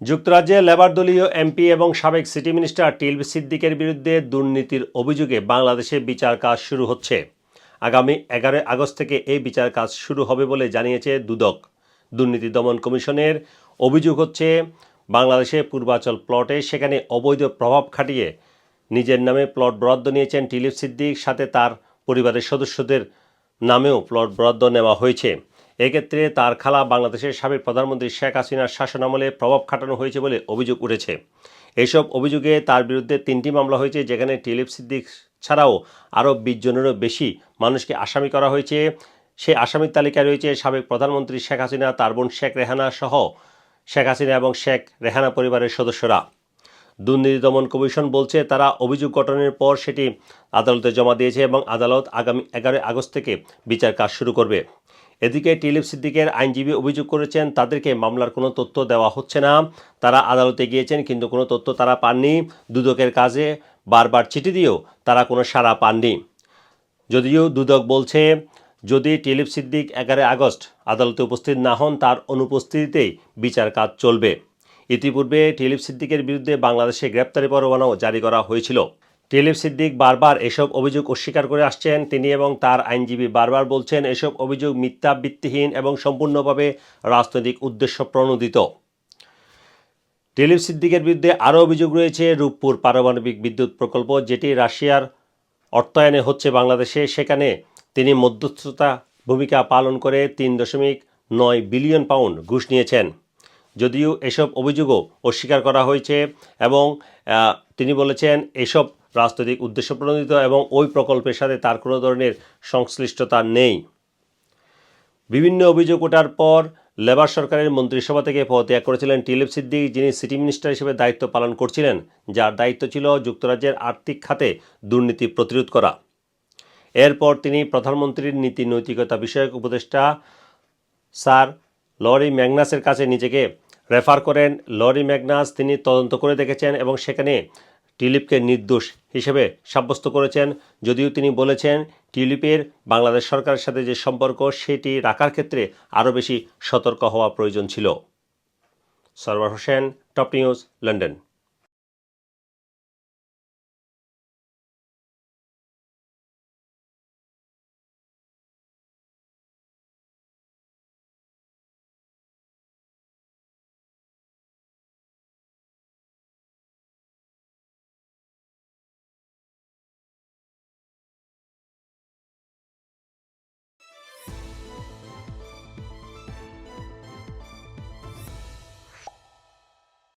যুক্তরাজ্যে লেবার দলীয় এমপি এবং সাবেক সিটি মিনিস্টার টিলবি সিদ্দিকের বিরুদ্ধে দুর্নীতির অভিযোগে বাংলাদেশে বিচার কাজ শুরু হচ্ছে। আগামী এগারোই আগস্ট থেকে এই বিচার কাজ শুরু হবে বলে জানিয়েছে দুদক। দুর্নীতি দমন কমিশনের অভিযোগ হচ্ছে, বাংলাদেশে পূর্বাচল প্লটে সেখানে অবৈধ প্রভাব খাটিয়ে নিজের নামে প্লট বরাদ্দ নিয়েছেন টিলিপ সিদ্দিক, সাথে তার পরিবারের সদস্যদের নামেও প্লট বরাদ্দ নেওয়া হয়েছে। এক্ষেত্রে তার খালা বাংলাদেশের সাবেক প্রধানমন্ত্রী শেখ হাসিনার শাসনামলে প্রভাব খাটানো হয়েছে বলে অভিযোগ উঠেছে। এসব অভিযোগে তার বিরুদ্ধে তিনটি মামলা হয়েছে, যেখানে টিলিপ সিদ্দিক ছাড়াও আরও বিশ জনেরও বেশি মানুষকে আসামি করা হয়েছে। সেই আসামির তালিকায় রয়েছে সাবেক প্রধানমন্ত্রী শেখ হাসিনা, তার বোন শেখ রেহানা সহ শেখ হাসিনা এবং শেখ রেহানা পরিবারের সদস্যরা। দুর্নীতি দমন কমিশন বলছে, তারা অভিযোগ গঠনের পর সেটি আদালতে জমা দিয়েছে এবং আদালত আগামী এগারোই আগস্ট থেকে বিচার কাজ শুরু করবে। এদিকে টিলিপ সিদ্দিকের আইনজীবী অভিযোগ করেছেন, তাদেরকে মামলার কোনো তথ্য দেওয়া হচ্ছে না। তারা আদালতে গিয়েছেন, কিন্তু কোনো তথ্য তারা পাননি। দুদকের কাজে বারবার চিঠি দিয়েও তারা কোনো সাড়া পাননি। যদিও দুদক বলছে, যদি টিলিপ সিদ্দিক এগারোই আগস্ট আদালতে উপস্থিত না হন, তার অনুপস্থিতিতেই বিচার কাজ চলবে। ইতিপূর্বে টিলিপ সিদ্দিকের বিরুদ্ধে বাংলাদেশে গ্রেপ্তারি পরোয়ানাও জারি করা হয়েছিল। টিলিপ সিদ্দিক বারবার এসব অভিযোগ অস্বীকার করে আসছেন তিনি এবং তার আইনজীবী বারবার বলছেন এসব অভিযোগ মিথ্যা, ভিত্তিহীন এবং সম্পূর্ণভাবে রাজনৈতিক উদ্দেশ্য প্রণোদিত। টিলিপ সিদ্দিকের বিরুদ্ধে আরও অভিযোগ রয়েছে, রূপপুর পারমাণবিক বিদ্যুৎ প্রকল্প যেটি রাশিয়ার অর্থায়নে হচ্ছে বাংলাদেশে, সেখানে তিনি মধ্যস্থতা ভূমিকা পালন করে তিন দশমিক নয় বিলিয়ন পাউন্ড ঘুষ নিয়েছেন। যদিও এসব অভিযোগও অস্বীকার করা হয়েছে এবং তিনি বলেছেন এসব রাজনৈতিক উদ্দেশ্য প্রণোদিত এবং ওই প্রকল্পের সাথে তার কোনো ধরনের সংশ্লিষ্টতা নেই। বিভিন্ন অভিযোগ ওঠার পর লেবার সরকারের মন্ত্রিসভা থেকে পদত্যাগ করেছিলেন টিলিপ সিদ্দিক, যিনি সিটি মিনিস্টার হিসেবে দায়িত্ব পালন করছিলেন, যার দায়িত্ব ছিল যুক্তরাজ্যের আর্থিক খাতে দুর্নীতি প্রতিরোধ করা। এরপর তিনি প্রধানমন্ত্রীর নীতি নৈতিকতা বিষয়ক উপদেষ্টা স্যার লরি ম্যাগনাসের কাছে নিজেকে রেফার করেন। লরি ম্যাগনাস তিনি তদন্ত করে দেখেছেন এবং সেখানে টিলিপকে নির্দোষ হিসেবে সাব্যস্ত করেছেন। যদিও তিনি বলেছেন টিউলিপের বাংলাদেশ সরকারের সাথে যে সম্পর্ক, সেটি রাখার ক্ষেত্রে আরও বেশি সতর্ক হওয়া প্রয়োজন ছিল। Sarwar Hossain, top news, London.